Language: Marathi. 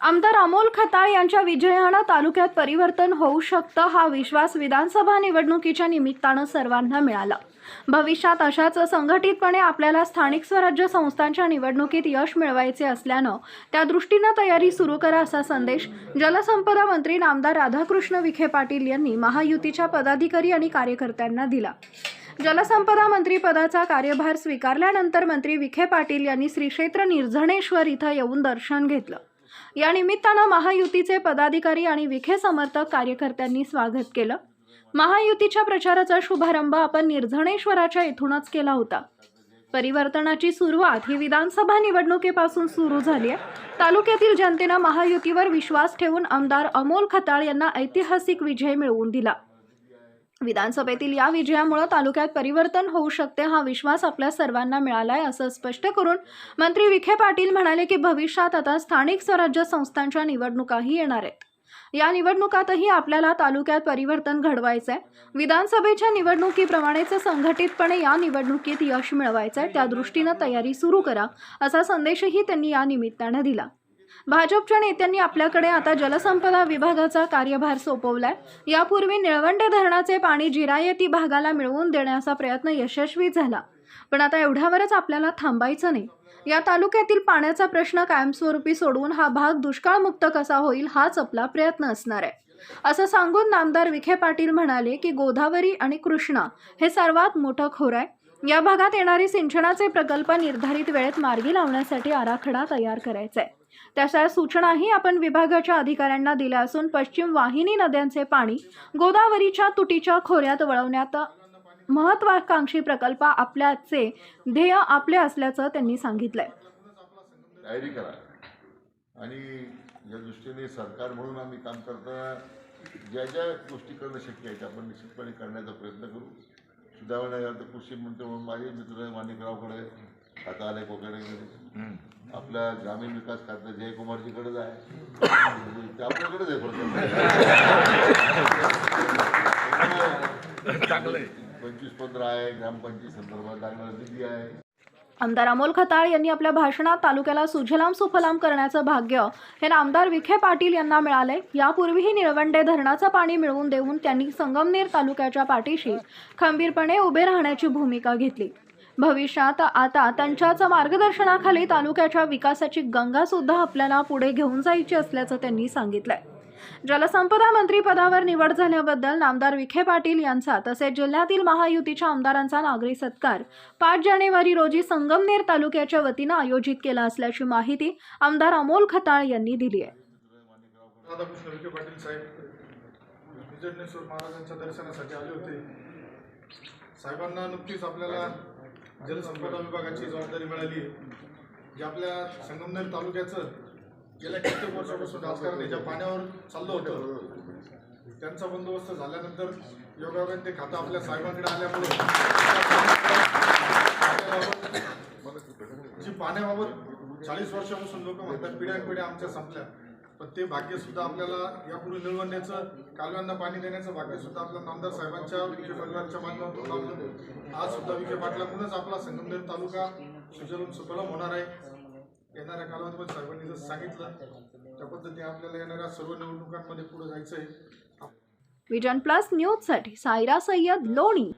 आमदार अमोल खताळ यांच्या विजयानं तालुक्यात परिवर्तन होऊ शकतं हा विश्वास विधानसभा निवडणुकीच्या निमित्तानं सर्वांना मिळाला. भविष्यात अशाच संघटितपणे आपल्याला स्थानिक स्वराज्य संस्थांच्या निवडणुकीत यश मिळवायचे असल्यानं त्या दृष्टीनं तयारी सुरू करा असा संदेश जलसंपदा मंत्री नामदार राधाकृष्ण विखे पाटील यांनी महायुतीच्या पदाधिकारी आणि कार्यकर्त्यांना दिला. जलसंपदा मंत्रीपदाचा कार्यभार स्वीकारल्यानंतर मंत्री विखे पाटील यांनी श्री क्षेत्र निर्झणेश्वर इथं येऊन दर्शन घेतलं. या निमित्तानं महायुतीचे पदाधिकारी आणि विखे समर्थक कार्यकर्त्यांनी स्वागत केलं. महायुतीच्या प्रचाराचा शुभारंभ आपण निर्झणेश्वराच्या इथूनच केला होता. परिवर्तनाची सुरुवात ही विधानसभा निवडणुकीपासून सुरू झाली आहे. तालुक्यातील जनतेनं महायुतीवर विश्वास ठेवून आमदार अमोल खताळ यांना ऐतिहासिक विजय मिळवून दिला. विधानसभेतील या विजयामुळे तालुक्यात परिवर्तन होऊ शकते हा विश्वास आपल्या सर्वांना मिळाला आहे असं स्पष्ट करून मंत्री विखे पाटील म्हणाले की भविष्यात आता स्थानिक स्वराज्य संस्थांच्या निवडणुकाही येणार आहेत. या निवडणुकातही आपल्याला तालुक्यात परिवर्तन घडवायचं आहे विधानसभेच्या निवडणुकीप्रमाणेच संघटितपणे या निवडणुकीत यश मिळवायचं आहे त्या दृष्टीनं तयारी सुरू करा असा संदेशही त्यांनी या निमित्तानं दिला. भाजपच्या नेत्यांनी आपल्याकडे आता जलसंपदा विभागाचा कार्यभार सोपवलाय. यापूर्वी निळवंडे धरणाचे पाणी जिरायती भागाला मिळवून देण्याचा प्रयत्न यशस्वी झाला. पण आता एवढ्यावरच आपल्याला थांबायचं नाही. या तालुक्यातील पाण्याचा प्रश्न कायमस्वरूपी सोडवून हा भाग दुष्काळमुक्त कसा होईल हाच आपला प्रयत्न असणार आहे. असं सांगून नामदार विखे पाटील म्हणाले की गोदावरी आणि कृष्णा हे सर्वात मोठं खोर आहे. या भागात येणारे सिंचनाचे प्रकल्प निर्धारित वेळेत मार्गी लावण्यासाठी आराखडा तयार करायचा आहे. त्याच्या सूचनाही आपण विभागाच्या अधिकाऱ्यांना दिल्या असून पश्चिम वाहिनी नद्यांचे पाणी गोदावरीच्या तुटीच्या खोऱ्यात वळवण्यात महत्वाकांक्षी प्रकल्प आपल्याचे ध्येय आपले असल्याचं त्यांनी सांगितलंय. तयारी करा. आणि या दृष्टीने सरकार म्हणून आम्ही काम करताना ज्या ज्या गोष्टी करणं शक्य आहे त्या आपण निश्चितपणे करण्याचा प्रयत्न करू. सुधारणा आता कृषी मंत्री म्हणून माझे मित्र माणिकरावकडे आता आले वगैरे आपल्या ग्रामीण विकास खातं जयकुमारजीकडेच आहे. ते आपल्याकडेच आहे फक्त पंचवीस पंधरा आहे ग्रामपंचायत संदर्भात लागणारा निधी आहे. आमदार अमोल खताळ यांनी आपल्या भाषणात तालुक्याला सुजलाम सुफलाम करण्याचं भाग्य हे नामदार विखे पाटील यांना मिळाले यापूर्वीही निळवंडे धरणाचं पाणी मिळवून देऊन त्यांनी संगमनेर तालुक्याच्या पाठीशी खंबीरपणे उभे राहण्याची भूमिका घेतली. भविष्यात आता त्यांच्याच मार्गदर्शनाखाली तालुक्याच्या विकासाची गंगा सुद्धा आपल्याला पुढे घेऊन जायची असल्याचं त्यांनी सांगितलंय. जलसंपदा मंत्रीपदावर निवड झाल्याबद्दल नामदार विखे पाटील यांचा तसेच जिल्ह्यातील महायुतीच्या आमदारांचा नागरी सत्कार पाच जानेवारी रोजी संगमनेर तालुक्याच्या वतीनं आयोजित केला असल्याची माहिती आमदार अमोल खताळ यांनी दिली आहे. राधाकृष्ण विखे पाटील साहेब विजयनेश्वर महाराजांच्या दर्शनासाठी आले होते. साहेबांना नुकतीच आपल्याला जलसंपदा विभागाची जबाबदारी मिळाली आहे. जे आपल्या संगमनेर तालुक्याचं गेल्या कित्येक वर्षापासून राजकारण ज्या पाण्यावर चाललं होतं. त्यांचा बंदोबस्त झाल्यानंतर योगायोगाने ते खातं आपल्या साहेबांकडे आल्यामुळे जी पाण्याबाबत चाळीस वर्षापासून लोक म्हणतात पिढ्या पिढ्या आमच्या संपल्या. पण ते भाग्य सुद्धा आपल्याला यापूर्वी निळवण्याचं कालव्यांना पाणी देण्याचं भाग्य सुद्धा आपल्या नामदार साहेबांच्या विखे परिवारच्या माध्यमातून आज सुद्धा विखे पाटलांकडूनच आपला संगमनेर तालुका सुजलम सुफलम होणार आहे. येणाऱ्या कालावधीमध्ये साहेबांनी जसं सांगितलं त्या पद्धतीने आपल्याला येणाऱ्या सर्व निवडणुकांमध्ये पुढे जायचं आहे विजन प्लस न्यूजसाठी सायरा सय्यद लोणी.